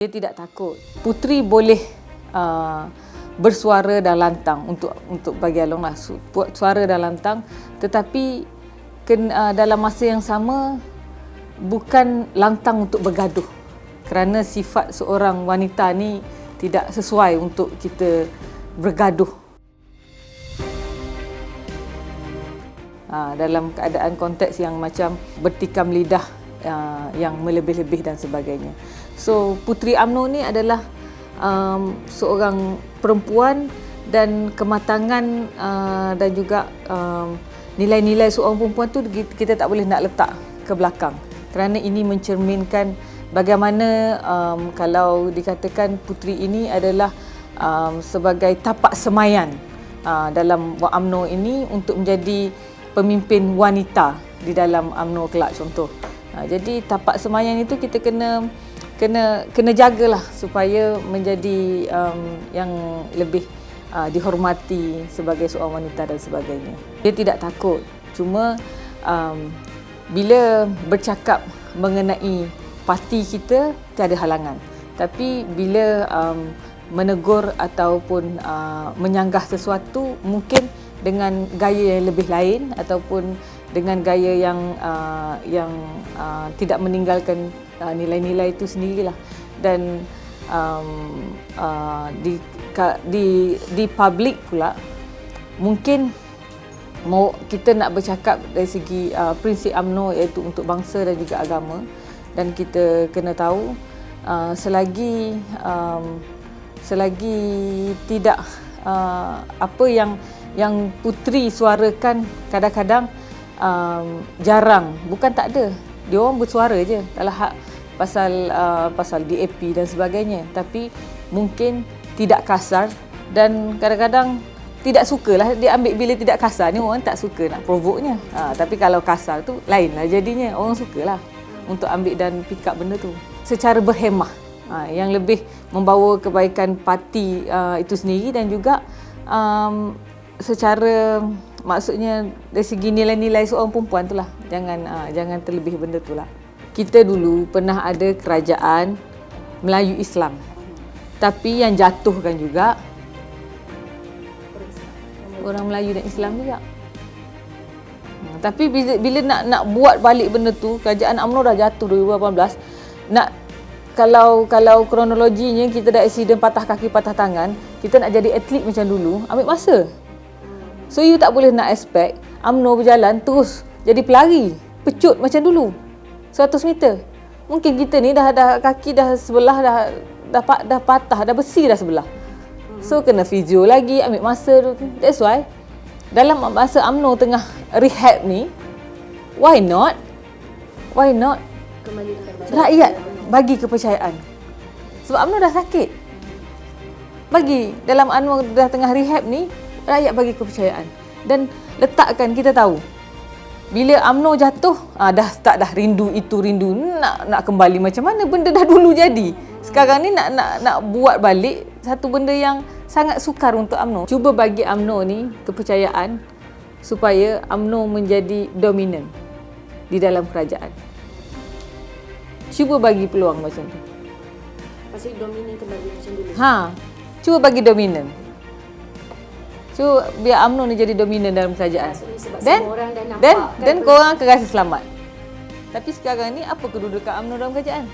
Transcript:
Dia tidak takut. Puteri boleh uh, bersuara dan lantang untuk untuk bagi Along lah buat suara dan lantang tetapi ken, uh, dalam masa yang sama bukan lantang untuk bergaduh kerana sifat seorang wanita ni tidak sesuai untuk kita bergaduh uh, dalam keadaan konteks yang macam bertikam lidah uh, yang melebih-lebih dan sebagainya. So Puteri UMNO ni adalah um, seorang perempuan dan kematangan uh, dan juga um, nilai-nilai seorang perempuan tu kita tak boleh nak letak ke belakang kerana ini mencerminkan bagaimana um, kalau dikatakan puteri ini adalah um, sebagai tapak semayan uh, dalam UMNO ini untuk menjadi pemimpin wanita di dalam UMNO kelak contoh. Uh, jadi tapak semayan itu kita kena kena kena jagalah supaya menjadi um, yang lebih uh, dihormati sebagai seorang wanita dan sebagainya. Dia tidak takut. Cuma um, bila bercakap mengenai parti kita tiada halangan. Tapi bila um, menegur ataupun uh, menyanggah sesuatu mungkin dengan gaya yang lebih lain ataupun dengan gaya yang uh, yang uh, tidak meninggalkan uh, nilai-nilai itu sendirilah. Dan um, uh, di di di public pula mungkin mau kita nak bercakap dari segi uh, prinsip AMNO iaitu untuk bangsa dan juga agama dan kita kena tahu uh, selagi um, selagi tidak uh, apa yang yang puteri suarakan kadang-kadang um, jarang. Bukan tak ada. Dia orang bersuara je. Dalam hak pasal uh, pasal DAP dan sebagainya. Tapi mungkin tidak kasar dan kadang-kadang tidak sukalah. Dia ambil bila tidak kasar ni orang tak suka nak provoknya ha, tapi kalau kasar tu lain lah jadinya. Orang sukalah untuk ambil dan pick up benda tu. Secara berhemah. Ha, yang lebih membawa kebaikan parti uh, itu sendiri dan juga um, secara maksudnya dari segi nilai-nilai seorang perempuan tu lah. Jangan uh, jangan terlebih benda tu lah. Kita dulu pernah ada kerajaan Melayu Islam. Tapi yang jatuhkan juga orang Melayu dan Islam juga. Hmm, tapi bila, bila nak nak buat balik benda tu kerajaan UMNO dah jatuh 2018 nak kalau kalau kronologinya kita dah accident patah kaki patah tangan kita nak jadi atlet macam dulu ambil masa so you tak boleh nak expect UMNO berjalan terus jadi pelari pecut macam dulu 100 meter mungkin kita ni dah dah kaki dah sebelah dah dah, dah patah dah besi dah sebelah So kena fizio lagi, ambil masa tu. That's why dalam masa UMNO tengah rehab ni, why not? Why not? Rakyat bagi kepercayaan. Sebab UMNO dah sakit. Bagi dalam UMNO dah tengah rehab ni, rakyat bagi kepercayaan. Dan letakkan kita tahu. Bila UMNO jatuh, ah, dah tak dah rindu itu rindu nak nak kembali macam mana benda dah dulu jadi. Sekarang ni nak nak nak buat balik satu benda yang sangat sukar untuk UMNO. Cuba bagi UMNO ni kepercayaan supaya UMNO menjadi dominan di dalam kerajaan. Cuba bagi peluang macam tu. Pasal dominan kembali macam dulu. Ha. Cuba bagi dominan. Cuba biar UMNO ni jadi dominan dalam kerajaan. Dan dan dan ber- korang akan rasa selamat. Tapi sekarang ni apa kedudukan UMNO dalam kerajaan?